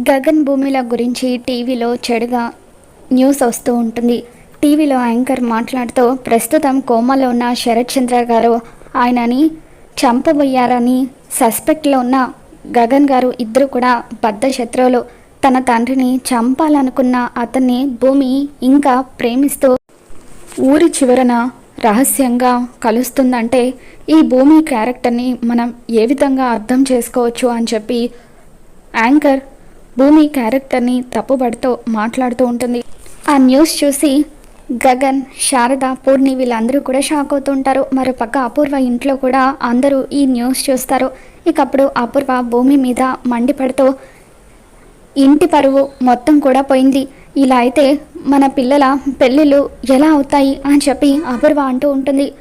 గగన్ భూమిల గురించి టీవీలో చెడుగా న్యూస్ వస్తూ ఉంటుంది. టీవీలో యాంకర్ మాట్లాడుతూ ప్రస్తుతం కోమాలో ఉన్న శరత్ చంద్ర గారు ఆయనని చంపబోయారని సస్పెక్ట్లో ఉన్న గగన్ గారు ఇద్దరు కూడా బద్ధ శత్రువులు. తన తండ్రిని చంపాలనుకున్న అతన్ని భూమి ఇంకా ప్రేమిస్తూ ఊరి చివరన రహస్యంగా కలుస్తుందంటే ఈ భూమి క్యారెక్టర్ని మనం ఏ విధంగా అర్థం చేసుకోవచ్చు? అని చెప్పి యాంకర్ భూమి క్యారెక్టర్ని తప్పుపడుతూ మాట్లాడుతూ ఉంటుంది. ఆ న్యూస్ చూసి గగన్ శారద పూర్ణి వీళ్ళందరూ కూడా షాక్ అవుతుంటారు మరోపక్క అపూర్వ ఇంట్లో కూడా అందరూ ఈ న్యూస్ చూస్తారు. ఇక అప్పుడు అపూర్వ భూమి మీద మండిపడుతూ ఇంటి పరువు మొత్తం కూడా పోయింది. ఇలా అయితే మన పిల్లల పెళ్ళిళ్ళు ఎలా అవుతాయి? అని చెప్పి అపూర్వ అంటూ ఉంటుంది.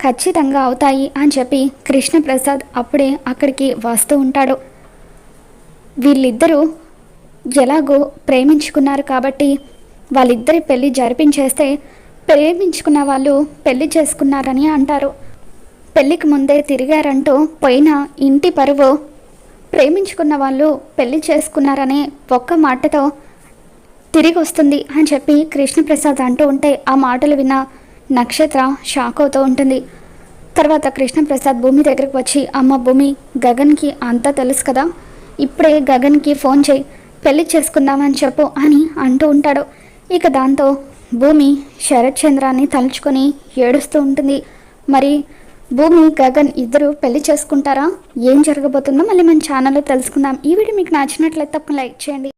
ఖచ్చితంగా అవుతాయి అని చెప్పి కృష్ణప్రసాద్ అప్పుడే అక్కడికి వస్తూ ఉంటాడు. వీళ్ళిద్దరూ ఎలాగో ప్రేమించుకున్నారు కాబట్టి వాళ్ళిద్దరి పెళ్ళి జరిపించేస్తే ప్రేమించుకున్న వాళ్ళు పెళ్ళి చేసుకున్నారని అంటారు. పెళ్ళికి ముందే తిరిగారంటూ పోయిన ఇంటి పరువు ప్రేమించుకున్న వాళ్ళు పెళ్ళి చేసుకున్నారనే ఒక్క మాటతో తిరిగి వస్తుంది అని చెప్పి కృష్ణప్రసాద్ అంటూ ఉంటే ఆ మాటలు విన్న నక్షత్ర షాక్ అవుతూ ఉంటుంది. తర్వాత కృష్ణప్రసాద్ భూమి దగ్గరకు వచ్చి అమ్మ భూమి గగన్కి అంతా తెలుసు కదా ఇప్పుడే గగన్కి ఫోన్ చేయి. పెళ్ళి చేసుకుందామని చెప్పు అని అంటూ ఉంటాడు. ఇక దాంతో భూమి శరత్ చంద్రాన్ని తలుచుకొని ఏడుస్తూ ఉంటుంది. మరి భూమి గగన్ ఇద్దరు పెళ్ళి చేసుకుంటారా? ఏం జరగబోతుందో మళ్ళీ మన ఛానల్లో తెలుసుకుందాం. ఈ వీడియో మీకు నచ్చినట్లయితే తప్పకుండా లైక్ చేయండి.